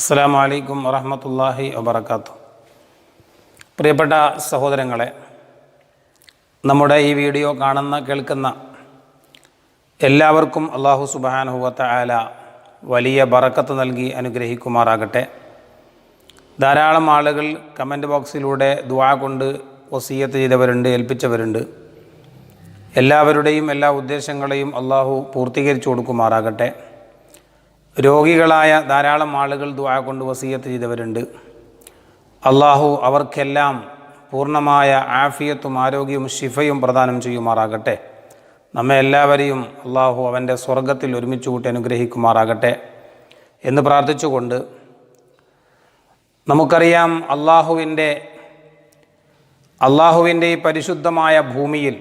അസ്സാം വലൈക്കും വറഹമത്തല്ലാഹി വബർക്കാത്തു പ്രിയപ്പെട്ട സഹോദരങ്ങളെ നമ്മുടെ ഈ വീഡിയോ കാണുന്ന കേൾക്കുന്ന എല്ലാവർക്കും അള്ളാഹു സുബാനുഹുവത്ത ആല വലിയ ബറക്കത്ത് നൽകി അനുഗ്രഹിക്കുമാറാകട്ടെ. ധാരാളം ആളുകൾ കമന്റ് ബോക്സിലൂടെ ദുആ കൊണ്ട് ഒസീയത്ത് ചെയ്തവരുണ്ട് ഏൽപ്പിച്ചവരുണ്ട്. എല്ലാവരുടെയും എല്ലാ ഉദ്ദേശങ്ങളെയും അള്ളാഹു പൂർത്തീകരിച്ചു കൊടുക്കുമാറാകട്ടെ. രോഗികളായ ധാരാളം ആളുകൾ ദുആ കൊണ്ട് വസീയത്ത് ചെയ്തവരുണ്ട്. അള്ളാഹു അവർക്കെല്ലാം പൂർണമായ ആഫിയത്തും ആരോഗ്യവും ശിഫയും പ്രദാനം ചെയ്യുമാറാകട്ടെ. നമ്മെ എല്ലാവരെയും അള്ളാഹു അവന്റെ സ്വർഗത്തിൽ ഒരുമിച്ച് കൂട്ടി അനുഗ്രഹിക്കുമാറാകട്ടെ എന്ന് പ്രാർത്ഥിച്ചുകൊണ്ട് നമുക്കറിയാം അള്ളാഹുവിന്റെ അള്ളാഹുവിന്റെ ഈ പരിശുദ്ധമായ ഭൂമിയിൽ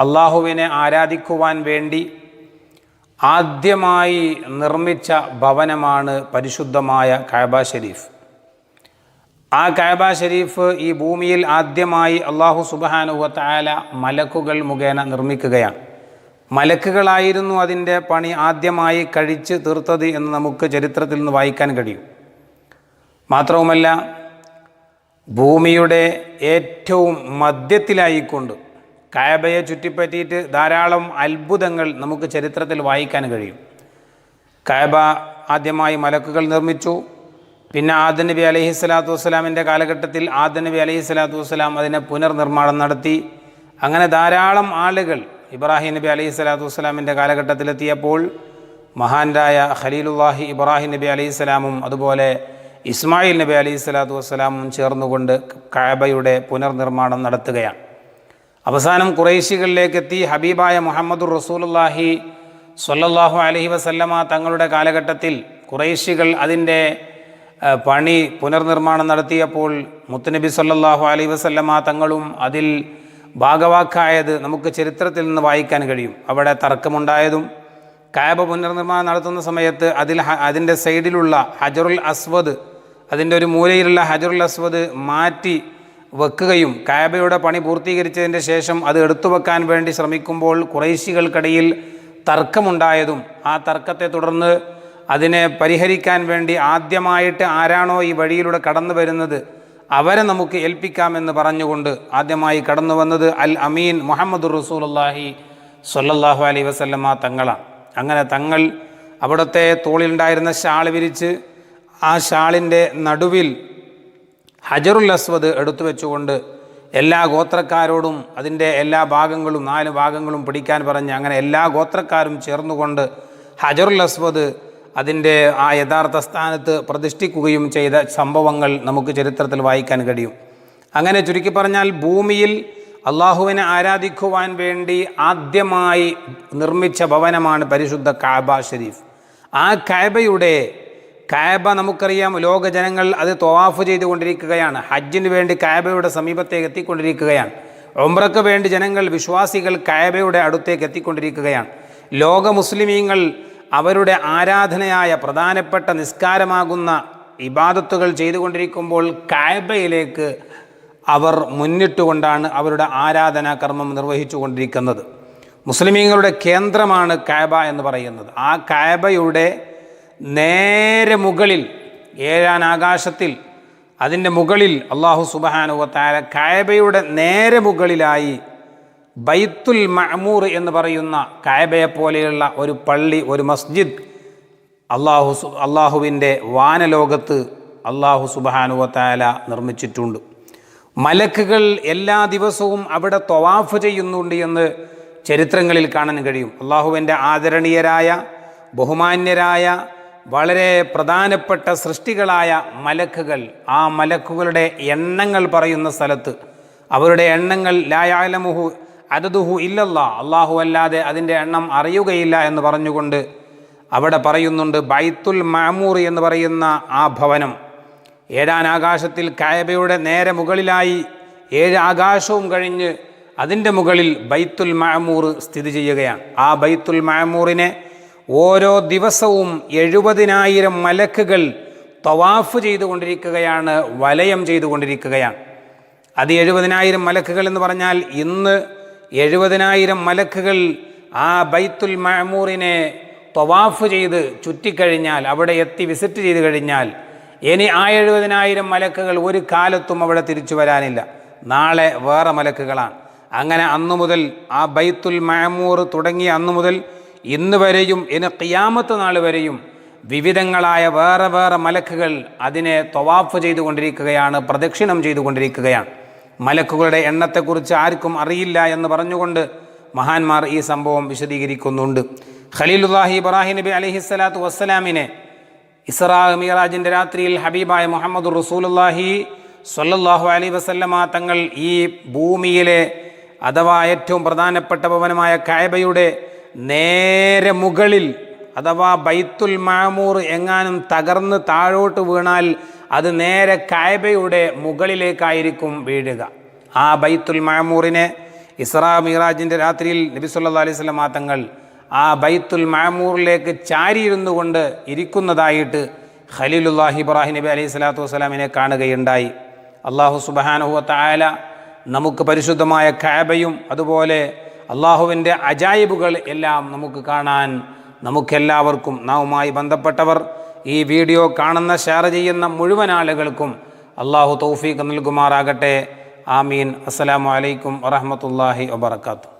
അള്ളാഹുവിനെ ആരാധിക്കുവാൻ വേണ്ടി ആദ്യമായി നിർമ്മിച്ച ഭവനമാണ് പരിശുദ്ധമായ കാബ ഷരീഫ് ആ കാബ ഷരീഫ് ഈ ഭൂമിയിൽ ആദ്യമായി അള്ളാഹു സുബാനുവത്തായ മലക്കുകൾ മുഖേന നിർമ്മിക്കുകയാണ്. മലക്കുകളായിരുന്നു അതിന്റെ പണി ആദ്യമായി കഴിച്ച് തീർത്തത് എന്ന് നമുക്ക് ചരിത്രത്തിൽ നിന്ന് വായിക്കാൻ കഴിയും. മാത്രവുമല്ല ഭൂമിയുടെ ഏറ്റവും മധ്യത്തിലായിക്കൊണ്ട് കായബയെ ചുറ്റിപ്പറ്റിയിട്ട് ധാരാളം അത്ഭുതങ്ങൾ നമുക്ക് ചരിത്രത്തിൽ വായിക്കാൻ കഴിയും. കായബ ആദ്യമായി മലക്കുകൾ നിർമ്മിച്ചു. പിന്നെ ആദനബി നബി അലഹി സ്വലാത്തു വസ്സലാമിന്റെ കാലഘട്ടത്തിൽ ആദനബി നബി അലഹി സ്വലാത്തു വസ്സലാം അതിനെ പുനർനിർമ്മാണം നടത്തി. അങ്ങനെ ധാരാളം ആളുകൾ ഇബ്രാഹിം നബി അലൈഹി സ്വലാത്തു വസ്സലാമിന്റെ കാലഘട്ടത്തിലെത്തിയപ്പോൾ മഹാന്റായ ഖലീലുല്ലാഹി ഇബ്രാഹിം നബി അലൈഹി സ്വലാമും അതുപോലെ ഇസ്മായിൽ നബി അലൈഹി സ്വലാത്തു വസ്സലാമും ചേർന്നുകൊണ്ട് കാബയുടെ പുനർനിർമ്മാണം നടത്തുകയാണ്. അവസാനം കുറേശികളിലേക്ക് എത്തി ഹബീബായ മുഹമ്മദുർ റസൂലുല്ലാഹി സ്വല്ലല്ലാഹു അലഹി വസല്ലമ തങ്ങളുടെ കാലഘട്ടത്തിൽ കുറേശികൾ അതിന്റെ പണി പുനർനിർമ്മാണം നടത്തിയപ്പോൾ മുത്തുനബി സല്ലാഹു അലൈഹി വസല്ലമ തങ്ങളും അതിൽ ഭാഗവാക്കായത് നമുക്ക് ചരിത്രത്തിൽ നിന്ന് വായിക്കാൻ കഴിയും. അവിടെ തർക്കമുണ്ടായതും കായബ പുനർനിർമ്മാണം നടത്തുന്ന സമയത്ത് അതിൽ അതിന്റെ സൈഡിലുള്ള ഹജറുൽ അസ്വദ് അതിന്റെ ഒരു മൂലയിലുള്ള ഹജറുൽ അസ്വദ് മാറ്റി വെക്കുകയും കായബയുടെ പണി പൂർത്തീകരിച്ചതിന്റെ ശേഷം അത് എടുത്തു വെക്കാൻ വേണ്ടി ശ്രമിക്കുമ്പോൾ കുറേശികൾക്കിടയിൽ തർക്കമുണ്ടായതും ആ തർക്കത്തെ തുടർന്ന് അതിനെ പരിഹരിക്കാൻ വേണ്ടി ആദ്യമായിട്ട് ആരാണോ ഈ വഴിയിലൂടെ കടന്നു വരുന്നത് അവരെ നമുക്ക് ഏൽപ്പിക്കാമെന്ന് പറഞ്ഞുകൊണ്ട് ആദ്യമായി കടന്നു വന്നത് അൽ അമീൻ മുഹമ്മദ് റസൂലുള്ളാഹി സൊല്ലാഹു അലൈഹി വസല്ലമ തങ്ങളാണ്. അങ്ങനെ തങ്ങൾ അവിടുത്തെ തോളിലുണ്ടായിരുന്ന ഷാൾ വിരിച്ച് ആ ഷാളിന്റെ നടുവിൽ ഹജറുൽ അസ്വദ് എടുത്തു വെച്ചുകൊണ്ട് എല്ലാ ഗോത്രക്കാരോടും അതിന്റെ എല്ലാ ഭാഗങ്ങളും നാല് ഭാഗങ്ങളും പിടിക്കാൻ പറഞ്ഞ് അങ്ങനെ എല്ലാ ഗോത്രക്കാരും ചേർന്നുകൊണ്ട് ഹജറുൽ അസ്വദ് അതിന്റെ ആ യഥാർത്ഥ സ്ഥാനത്ത് പ്രതിഷ്ഠിക്കുകയും ചെയ്ത സംഭവങ്ങൾ നമുക്ക് ചരിത്രത്തിൽ വായിക്കാൻ കഴിയും. അങ്ങനെ ചുരുക്കി പറഞ്ഞാൽ ഭൂമിയിൽ അള്ളാഹുവിനെ ആരാധിക്കുവാൻ വേണ്ടി ആദ്യമായി നിർമ്മിച്ച ഭവനമാണ് പരിശുദ്ധ കാബ ഷരീഫ്. ആ കാബയുടെ കായബ നമുക്കറിയാം. ലോക ജനങ്ങൾ അത് തൊവാഫ് ചെയ്തുകൊണ്ടിരിക്കുകയാണ്. ഹജ്ജിന് വേണ്ടി കായബയുടെ സമീപത്തേക്ക് എത്തിക്കൊണ്ടിരിക്കുകയാണ്. ഒമ്രക്ക് വേണ്ടി ജനങ്ങൾ വിശ്വാസികൾ കായബയുടെ അടുത്തേക്ക് എത്തിക്കൊണ്ടിരിക്കുകയാണ്. ലോക മുസ്ലിമീങ്ങൾ അവരുടെ ആരാധനയായ പ്രധാനപ്പെട്ട നിസ്കാരമാകുന്ന ഇബാദത്തുകൾ ചെയ്തുകൊണ്ടിരിക്കുമ്പോൾ കായബയിലേക്ക് അവർ മുന്നിട്ടുകൊണ്ടാണ് അവരുടെ ആരാധനാ കർമ്മം നിർവഹിച്ചു കൊണ്ടിരിക്കുന്നത് മുസ്ലിമീങ്ങളുടെ കേന്ദ്രമാണ് കായബ എന്ന് പറയുന്നത്. ആ കായബയുടെ നേരെ മുകളിൽ ഏഴാൻ ആകാശത്തിൽ അതിന്റെ മുകളിൽ അള്ളാഹു സുബാനുവത്തായ കായബയുടെ നേരെ മുകളിലായി ബൈത്തുൽ മഅമൂർ എന്ന് പറയുന്ന കായബയെ പോലെയുള്ള ഒരു പള്ളി ഒരു മസ്ജിദ് അള്ളാഹു അള്ളാഹുവിന്റെ വാനലോകത്ത് അള്ളാഹു സുബാനുവത്തായ നിർമ്മിച്ചിട്ടുണ്ട്. മലക്കുകൾ എല്ലാ ദിവസവും അവിടെ തൊവാഫ് ചെയ്യുന്നുണ്ട് എന്ന് ചരിത്രങ്ങളിൽ കാണാൻ കഴിയും. അള്ളാഹുവിന്റെ ആദരണീയരായ ബഹുമാന്യരായ വളരെ പ്രധാനപ്പെട്ട സൃഷ്ടികളായ മലക്കുകൾ. ആ മലക്കുകളുടെ എണ്ണങ്ങൾ പറയുന്ന സ്ഥലത്ത്. അവരുടെ എണ്ണങ്ങൾ ലായാലമുഹു അതതുഹു ഇല്ലല്ല. അള്ളാഹു അല്ലാതെ അതിന്റെ എണ്ണം അറിയുകയില്ല എന്ന് പറഞ്ഞുകൊണ്ട് അവിടെ പറയുന്നുണ്ട് ബൈത്തുൽ മാമൂർ എന്ന് പറയുന്ന ആ ഭവനം. ഏഴാൻ ആകാശത്തിൽ കായബയുടെ നേരെ മുകളിലായി ഏഴ് ആകാശവും കഴിഞ്ഞ് അതിന്റെ മുകളിൽ ബൈത്തുൽ മാമൂർ സ്ഥിതി ചെയ്യുകയാണ്. ആ ബൈത്തുൽ മാമൂറിനെ ഓരോ ദിവസവും എഴുപതിനായിരം മലക്കുകൾ തവാഫ് ചെയ്തുകൊണ്ടിരിക്കുകയാണ് വലയം ചെയ്തുകൊണ്ടിരിക്കുകയാണ്. അത് എഴുപതിനായിരം മലക്കുകൾ എന്ന് പറഞ്ഞാൽ ഇന്ന് എഴുപതിനായിരം മലക്കുകൾ ആ ബൈത്തുൽ മഹമൂറിനെ തൊവാഫ് ചെയ്ത് ചുറ്റിക്കഴിഞ്ഞാൽ അവിടെ എത്തി വിസിറ്റ് ചെയ്ത് കഴിഞ്ഞാൽ ഇനി ആ എഴുപതിനായിരം മലക്കുകൾ ഒരു കാലത്തും അവിടെ തിരിച്ചു വരാനില്ല. നാളെ വേറെ മലക്കുകളാണ്. അങ്ങനെ അന്നു മുതൽ ആ ബൈത്തുൽ മഹമൂർ തുടങ്ങി അന്നു മുതൽ ഇന്ന് വരെയും ഇനി കിയാമത്ത് നാൾ വരെയും വിവിധങ്ങളായ വേറെ വേറെ മലക്കുകൾ അതിനെ തൊവാഫ് ചെയ്തുകൊണ്ടിരിക്കുകയാണ് പ്രദക്ഷിണം ചെയ്തുകൊണ്ടിരിക്കുകയാണ്. മലക്കുകളുടെ എണ്ണത്തെക്കുറിച്ച് ആർക്കും അറിയില്ല എന്ന് പറഞ്ഞുകൊണ്ട് മഹാന്മാർ ഈ സംഭവം വിശദീകരിക്കുന്നുണ്ട്. ഖലീലുല്ലാഹി ഇബ്രാഹിം നബി അലഹിസ്സലാത്തു വസ്സലാമിനെ ഇസ്രാ മീറാജിന്റെ രാത്രിയിൽ ഹബീബായ മുഹമ്മദ് റസൂലുല്ലാഹി സ്വല്ലല്ലാഹു അലൈ വസല്ലമ തങ്ങൾ ഈ ഭൂമിയിലെ അഥവാ ഏറ്റവും പ്രധാനപ്പെട്ട ഭവനമായ കായബയുടെ നേരെ മുകളിൽ അഥവാ ബൈത്തുൽ മാമൂർ എങ്ങാനും തകർന്ന് താഴോട്ട് വീണാൽ അത് നേരെ കായബയുടെ മുകളിലേക്കായിരിക്കും വീഴുക. ആ ബൈത്തുൽ മാമൂറിനെ ഇസ്രാ മീറാജിന്റെ രാത്രിയിൽ നബി സല്ലാ അലൈഹി സ്വലമാ തങ്ങൾ ആ ബൈത്തുൽ മാമൂറിലേക്ക് ചാരിയിരുന്നു കൊണ്ട് ഇരിക്കുന്നതായിട്ട് ഖലീലുല്ലാഹി ഇബ്രാഹിം നബി അലൈഹി സ്വലാത്തു വസ്സലാമിനെ കാണുകയുണ്ടായി. അള്ളാഹു സുബാനുഹുവ നമുക്ക് പരിശുദ്ധമായ ഖാബയും അതുപോലെ അള്ളാഹുവിന്റെ അജായിബുകൾ എല്ലാം നമുക്ക് കാണാൻ നമുക്കെല്ലാവർക്കും നാവുമായി ബന്ധപ്പെട്ടവർ ഈ വീഡിയോ കാണുന്ന ഷെയർ ചെയ്യുന്ന മുഴുവൻ ആളുകൾക്കും അള്ളാഹു തൗഫീഖ് നൽകുമാറാകട്ടെ. ആമീൻ. അസ്സലാമു അലൈക്കും വറഹമത്തല്ലാഹി വബർക്കാത്തു